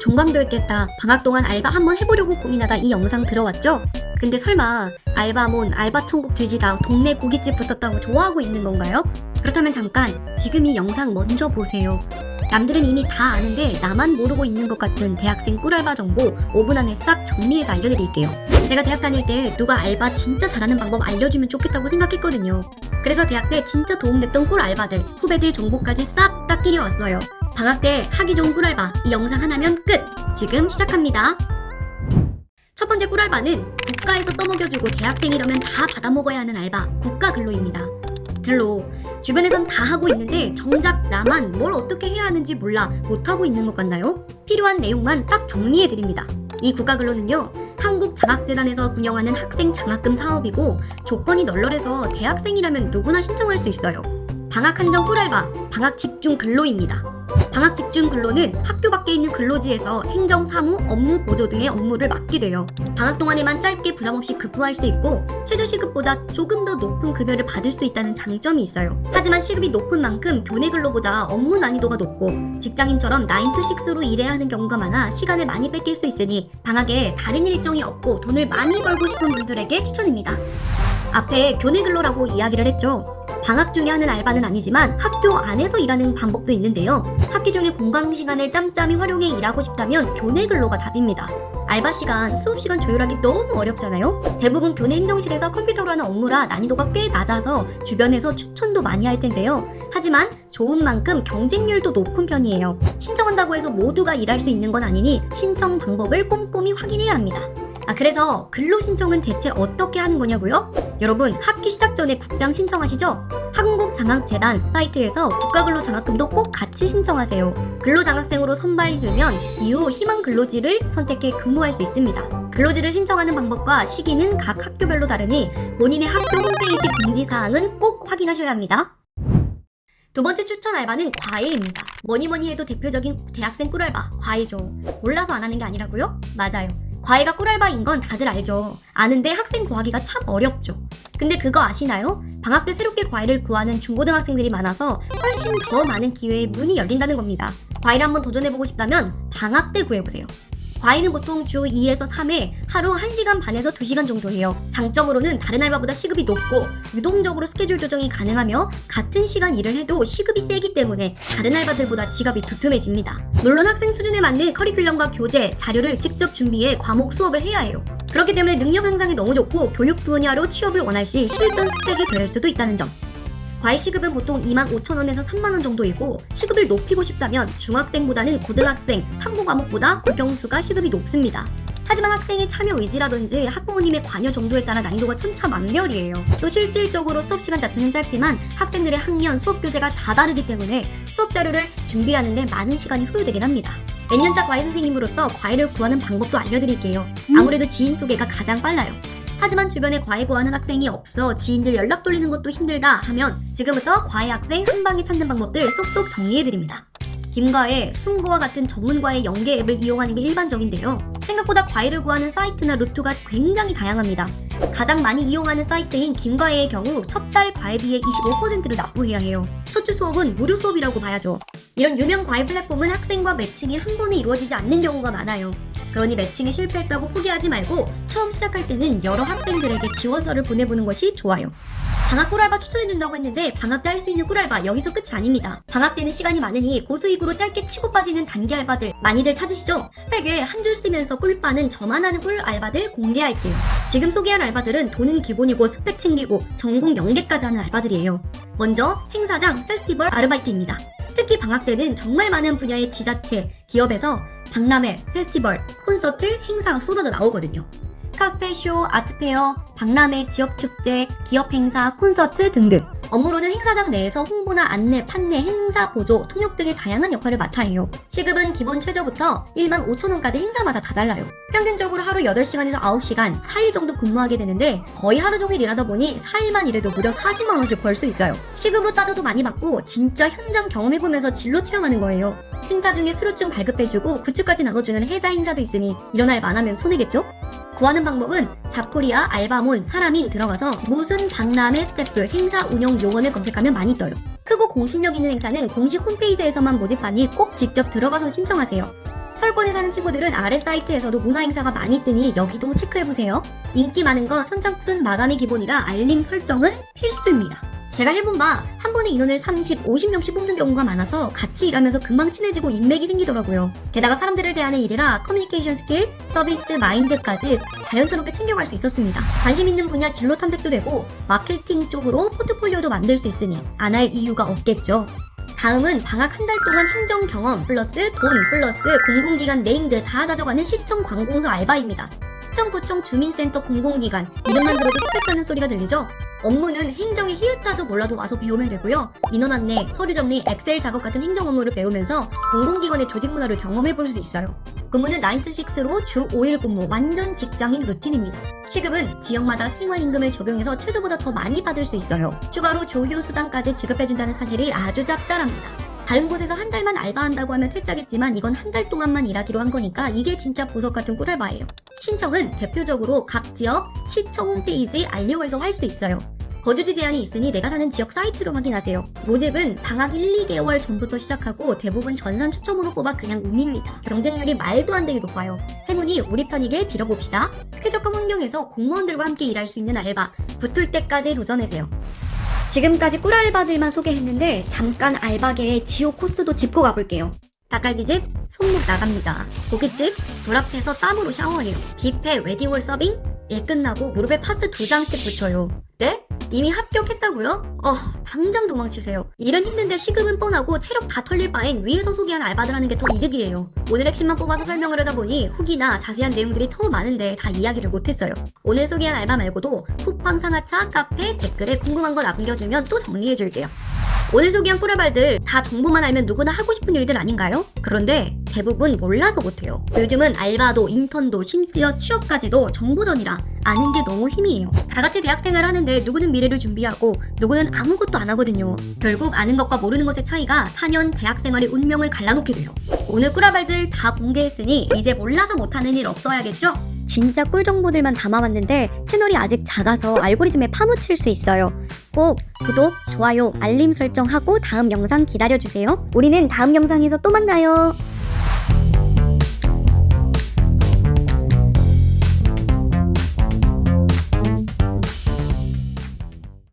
종강도 했겠다. 방학 동안 알바 한번 해보려고 고민하다 이 영상 들어왔죠? 근데 설마 알바몬, 알바천국 뒤지다 동네 고깃집 붙었다고 좋아하고 있는 건가요? 그렇다면 잠깐 지금 이 영상 먼저 보세요. 남들은 이미 다 아는데 나만 모르고 있는 것 같은 대학생 꿀알바 정보 5분 안에 싹 정리해서 알려드릴게요. 제가 대학 다닐 때 누가 알바 진짜 잘하는 방법 알려주면 좋겠다고 생각했거든요. 그래서 대학 때 진짜 도움됐던 꿀 알바들, 후배들 정보까지 싹다 끼려왔어요. 방학 때 하기 좋은 꿀알바 이 영상 하나면 끝! 지금 시작합니다. 첫 번째 꿀알바는 국가에서 떠먹여주고 대학생이라면 다 받아먹어야 하는 알바, 국가 근로입니다. 근로, 주변에선 다 하고 있는데 정작 나만 뭘 어떻게 해야 하는지 몰라 못하고 있는 것 같나요? 필요한 내용만 딱 정리해드립니다. 이 국가 근로는요, 한국장학재단에서 운영하는 학생 장학금 사업이고 조건이 널널해서 대학생이라면 누구나 신청할 수 있어요. 방학 한정 꿀알바, 방학 집중 근로입니다. 방학 집중 근로는 학교 밖에 있는 근로지에서 행정, 사무, 업무 보조 등의 업무를 맡게 돼요. 방학 동안에만 짧게 부담 없이 급부할 수 있고 최저 시급보다 조금 더 높은 급여를 받을 수 있다는 장점이 있어요. 하지만 시급이 높은 만큼 교내 근로보다 업무 난이도가 높고 직장인처럼 9to6로 일해야 하는 경우가 많아 시간을 많이 뺏길 수 있으니 방학에 다른 일정이 없고 돈을 많이 벌고 싶은 분들에게 추천입니다. 앞에 교내 근로라고 이야기를 했죠. 방학 중에 하는 알바는 아니지만 학교 안에서 일하는 방법도 있는데요. 학기 중에 공강 시간을 짬짬이 활용해 일하고 싶다면 교내 근로가 답입니다. 알바 시간, 수업 시간 조율하기 너무 어렵잖아요? 대부분 교내 행정실에서 컴퓨터로 하는 업무라 난이도가 꽤 낮아서 주변에서 추천도 많이 할 텐데요. 하지만 좋은 만큼 경쟁률도 높은 편이에요. 신청한다고 해서 모두가 일할 수 있는 건 아니니 신청 방법을 꼼꼼히 확인해야 합니다. 아, 그래서 근로 신청은 대체 어떻게 하는 거냐고요? 여러분, 학기 시작 전에 국장 신청하시죠? 한국장학재단 사이트에서 국가근로 장학금도 꼭 같이 신청하세요. 근로장학생으로 선발되면 이후 희망 근로지를 선택해 근무할 수 있습니다. 근로지를 신청하는 방법과 시기는 각 학교별로 다르니 본인의 학교 홈페이지 공지사항은 꼭 확인하셔야 합니다. 두 번째 추천 알바는 과외입니다. 뭐니 뭐니 해도 대표적인 대학생 꿀알바, 과외죠. 몰라서 안 하는 게 아니라고요? 맞아요. 과외가 꿀알바인 건 다들 알죠. 아는데 학생 구하기가 참 어렵죠. 근데 그거 아시나요? 방학 때 새롭게 과외를 구하는 중고등학생들이 많아서 훨씬 더 많은 기회에 문이 열린다는 겁니다. 과외를 한번 도전해보고 싶다면 방학 때 구해보세요. 과외는 보통 주 2에서 3회 하루 1시간 반에서 2시간 정도 해요. 장점으로는 다른 알바보다 시급이 높고 유동적으로 스케줄 조정이 가능하며 같은 시간 일을 해도 시급이 세기 때문에 다른 알바들보다 지갑이 두툼해집니다. 물론 학생 수준에 맞는 커리큘럼과 교재, 자료를 직접 준비해 과목 수업을 해야 해요. 그렇기 때문에 능력 향상에 너무 좋고 교육 분야로 취업을 원할 시 실전 스펙이 될 수도 있다는 점. 과외 시급은 보통 2만 5천 원에서 3만 원 정도이고 시급을 높이고 싶다면 중학생보다는 고등학생, 탐구 과목보다 국영수가 시급이 높습니다. 하지만 학생의 참여 의지라든지 학부모님의 관여 정도에 따라 난이도가 천차만별이에요. 또 실질적으로 수업 시간 자체는 짧지만 학생들의 학년, 수업 교재가 다 다르기 때문에 수업 자료를 준비하는데 많은 시간이 소요되긴 합니다. 몇 년차 과외 선생님으로서 과외를 구하는 방법도 알려드릴게요. 아무래도 지인 소개가 가장 빨라요. 하지만 주변에 과외 구하는 학생이 없어 지인들 연락 돌리는 것도 힘들다 하면 지금부터 과외 학생 한 방에 찾는 방법들 쏙쏙 정리해드립니다. 김과외, 숨고와 같은 전문과외 연계 앱을 이용하는 게 일반적인데요. 생각보다 과외를 구하는 사이트나 루트가 굉장히 다양합니다. 가장 많이 이용하는 사이트인 김과외의 경우 첫 달 과외비의 25%를 납부해야 해요. 첫 주 수업은 무료 수업이라고 봐야죠. 이런 유명 과외 플랫폼은 학생과 매칭이 한 번에 이루어지지 않는 경우가 많아요. 그러니 매칭이 실패했다고 포기하지 말고 처음 시작할 때는 여러 학생들에게 지원서를 보내보는 것이 좋아요. 방학 꿀알바 추천해준다고 했는데 방학 때 할 수 있는 꿀알바 여기서 끝이 아닙니다. 방학 때는 시간이 많으니 고수익으로 짧게 치고 빠지는 단기 알바들 많이들 찾으시죠? 스펙에 한 줄 쓰면서 꿀빠는 저만 하는 꿀 알바들 공개할게요. 지금 소개한 알바들은 돈은 기본이고 스펙 챙기고 전공 연계까지 하는 알바들이에요. 먼저 행사장, 페스티벌 아르바이트입니다. 특히 방학 때는 정말 많은 분야의 지자체, 기업에서 박람회, 페스티벌, 콘서트, 행사가 쏟아져 나오거든요. 카페쇼, 아트페어, 박람회, 지역축제, 기업 행사, 콘서트 등등. 업무로는 행사장 내에서 홍보나 안내, 판매, 행사 보조, 통역 등의 다양한 역할을 맡아 해요. 시급은 기본 최저부터 1만 5천 원까지 행사마다 다 달라요. 평균적으로 하루 8시간에서 9시간, 4일 정도 근무하게 되는데 거의 하루 종일 일하다 보니 4일만 일해도 무려 40만 원씩 벌 수 있어요. 시급으로 따져도 많이 받고 진짜 현장 경험해보면서 진로 체험하는 거예요. 행사 중에 수료증 발급해주고 굿즈까지 나눠주는 해자 행사도 있으니 알 많으면 손해겠죠? 구하는 방법은 잡코리아, 알바몬, 사람인 들어가서 무슨 박람회 스태프, 행사 운영 요원을 검색하면 많이 떠요. 크고 공신력 있는 행사는 공식 홈페이지에서만 모집하니 꼭 직접 들어가서 신청하세요. 서울권에 사는 친구들은 아래 사이트에서도 문화 행사가 많이 뜨니 여기도 체크해보세요. 인기 많은 건 선착순 마감이 기본이라 알림 설정은 필수입니다. 제가 해본 바 한 번에 인원을 30, 50명씩 뽑는 경우가 많아서 같이 일하면서 금방 친해지고 인맥이 생기더라고요. 게다가 사람들을 대하는 일이라 커뮤니케이션 스킬, 서비스 마인드까지 자연스럽게 챙겨갈 수 있었습니다. 관심 있는 분야 진로 탐색도 되고 마케팅 쪽으로 포트폴리오도 만들 수 있으니 안 할 이유가 없겠죠. 다음은 방학 한 달 동안 행정 경험 플러스 돈 플러스 공공기관 네임드 다 가져가는 시청 관공서 알바입니다. 시청구청 주민센터 공공기관 이름만 들어도 스펙하는 소리가 들리죠? 업무는 행정의 히읗자도 몰라도 와서 배우면 되고요. 민원 안내, 서류 정리, 엑셀 작업 같은 행정 업무를 배우면서 공공기관의 조직 문화를 경험해 볼 수 있어요. 근무는 9to6로 주 5일 근무, 완전 직장인 루틴입니다. 시급은 지역마다 생활임금을 적용해서 최저보다 더 많이 받을 수 있어요. 추가로 조휴 수당까지 지급해준다는 사실이 아주 짭짤합니다. 다른 곳에서 한 달만 알바한다고 하면 퇴짜겠지만 이건 한 달 동안만 일하기로 한 거니까 이게 진짜 보석 같은 꿀알바예요. 신청은 대표적으로 각 지역 시청 홈페이지 알려에서 할 수 있어요. 거주지 제한이 있으니 내가 사는 지역 사이트로 확인하세요. 모집은 방학 1, 2개월 전부터 시작하고 대부분 전산 추첨으로 뽑아 그냥 운입니다. 경쟁률이 말도 안 되게 높아요. 행운이 우리 편이길 빌어봅시다. 쾌적한 환경에서 공무원들과 함께 일할 수 있는 알바, 붙을 때까지 도전해세요. 지금까지 꿀알바들만 소개했는데 잠깐 알바계의 지옥 코스도 짚고 가볼게요. 닭갈비집 손목 나갑니다. 고깃집 불 앞에서 땀으로 샤워해요. 뷔페 웨딩홀 서빙 일 끝나고 무릎에 파스 두 장씩 붙여요. 네? 이미 합격했다고요? 어, 당장 도망치세요. 일은 힘든데 시급은 뻔하고 체력 다 털릴 바엔 위에서 소개한 알바들 하는 게 더 이득이에요. 오늘 핵심만 뽑아서 설명을 하다 보니 후기나 자세한 내용들이 더 많은데 다 이야기를 못했어요. 오늘 소개한 알바 말고도 쿠팡 상하차, 카페, 댓글에 궁금한 거 남겨주면 또 정리해줄게요. 오늘 소개한 꿀알발들 다 정보만 알면 누구나 하고 싶은 일들 아닌가요? 그런데 대부분 몰라서 못해요. 요즘은 알바도 인턴도 심지어 취업까지도 정보전이라 아는 게 너무 힘이에요. 다 같이 대학생활 하는데 누구는 미래를 준비하고 누구는 아무것도 안 하거든요. 결국 아는 것과 모르는 것의 차이가 4년 대학생활의 운명을 갈라놓게 돼요. 오늘 꿀알발들 다 공개했으니 이제 몰라서 못하는 일 없어야겠죠? 진짜 꿀 정보들만 담아왔는데 채널이 아직 작아서 알고리즘에 파묻힐 수 있어요. 꼭 구독, 좋아요, 알림 설정하고 다음 영상 기다려주세요. 우리는 다음 영상에서 또 만나요.